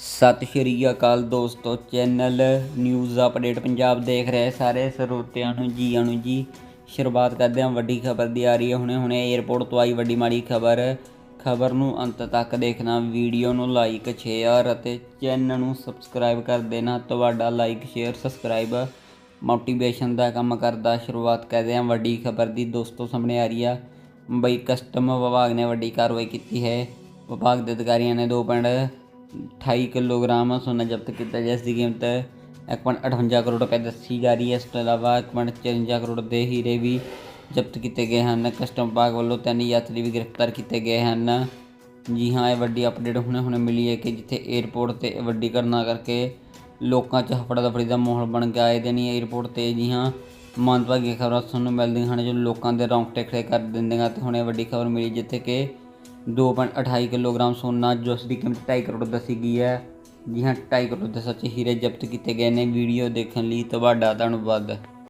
ਸਤਿ ਸ਼੍ਰੀ ਅਕਾਲ ਦੋਸਤੋ, channel news update Punjab ਦੇਖ ਰਹੇ ਸਾਰੇ ਸਰੋਤਿਆਂ ਨੂੰ ਜੀ ਆਣੂ ਜੀ। ਸ਼ੁਰੂਆਤ ਕਰਦੇ ਹਾਂ, ਵੱਡੀ ਖਬਰ ਦੀ ਆ ਰਹੀ ਹੈ। ਹੁਣੇ ਹੁਣੇ 에ਅਰਪੋਰਟ ਤੋਂ ਆਈ ਵੱਡੀ ਮਾੜੀ ਖਬਰ। ਖਬਰ ਨੂੰ ਅੰਤ ਤੱਕ ਦੇਖਣਾ, ਵੀਡੀਓ ਨੂੰ ਲਾਈਕ ਸ਼ੇਅਰ ਅਤੇ ਚੈਨਲ ਨੂੰ ਸਬਸਕ੍ਰਾਈਬ ਕਰ ਦੇਣਾ। ਤੁਹਾਡਾ ਲਾਈਕ ਸ਼ੇਅਰ ਸਬਸਕ੍ਰਾਈਬ ਮੋਟੀਵੇਸ਼ਨ ਦਾ ਕੰਮ ਕਰਦਾ। ਸ਼ੁਰੂਆਤ ਕਰਦੇ ਹਾਂ, ਵੱਡੀ ਖਬਰ ਦੀ। ਦੋਸਤੋ, ਸਾਹਮਣੇ ਆ ਰਹੀ ਆ, ਮੁੰਬਈ ਕਸਟਮ ਵਿਭਾਗ ਨੇ ਵੱਡੀ ਕਾਰਵਾਈ ਕੀਤੀ ਹੈ। ਵਿਭਾਗ ਦੇ ਅਧਿਕਾਰੀਆਂ ਨੇ 2.28 ਕਿਲੋਗ੍ਰਾਮ ਸੋਨਾ ਜ਼ਬਤ ਕੀਤਾ ਜਿਸ ਦੀ ਕੀਮਤ 1.58 ਕਰੋੜ ਰੁਪਏ ਦੱਸੀ ਜਾ ਰਹੀ ਹੈ ਇਸ ਤੋਂ ਇਲਾਵਾ 1.54 ਕਰੋੜ ਦੇ ਹੀਰੇ ਵੀ ਜ਼ਬਤ ਕੀਤੇ ਗਏ ਹਨ ਕਸਟਮ ਵਿਭਾਗ ਵੱਲੋਂ ਤਿੰਨ ਯਾਤਰੀ ਵੀ ਗ੍ਰਿਫਤਾਰ ਕੀਤੇ ਗਏ ਹਨ ਜੀ ਹਾਂ ਇਹ ਵੱਡੀ ਅਪਡੇਟ ਹੁਣੇ ਹੁਣੇ ਮਿਲੀ ਹੈ ਕਿ ਜਿੱਥੇ 에ਅਰਪੋਰਟ ਤੇ ਵੱਡੀ ਘਟਨਾ ਕਰਕੇ ਲੋਕਾਂ 'ਚ ਹਫੜਾ ਦਫੜੀ ਦਾ ਮਾਹੌਲ ਬਣ ਗਿਆ ਹੈ ਦਿਨੀ 에ਅਰਪੋਰਟ ਤੇ ਜੀ ਹਾਂ ਮੰਦਭਾਗੀ ਖਬਰਾਂ ਸੁਣਨ ਨੂੰ ਮਿਲਦੀਆਂ ਹਨ ਜੋ ਲੋਕਾਂ ਦੇ ਰੌਂਗਟੇ ਖੜੇ ਕਰ ਦਿੰਦੀਆਂ ਤੇ ਹੁਣੇ ਵੱਡੀ ਖਬਰ ਮਿਲੀ ਜਿੱਥੇ ਕਿ 2.28 ਕਿਲੋਗ੍ਰਾਮ ਸੋਨਾ ਜਿਸ ਦੀ ਕੀਮਤ 2.5 ਕਰੋੜ ਦੱਸੀ ਗਈ ਹੈ। ਜੀ ਹਾਂ 2.5 ਕਰੋੜ ਦੇ ਸੱਚੇ ਹੀਰੇ ਜ਼ਬਤ ਕੀਤੇ ਗਏ ਨੇ। ਵੀਡੀਓ ਦੇਖਣ ਲਈ ਤੁਹਾਡਾ ਧੰਨਵਾਦ।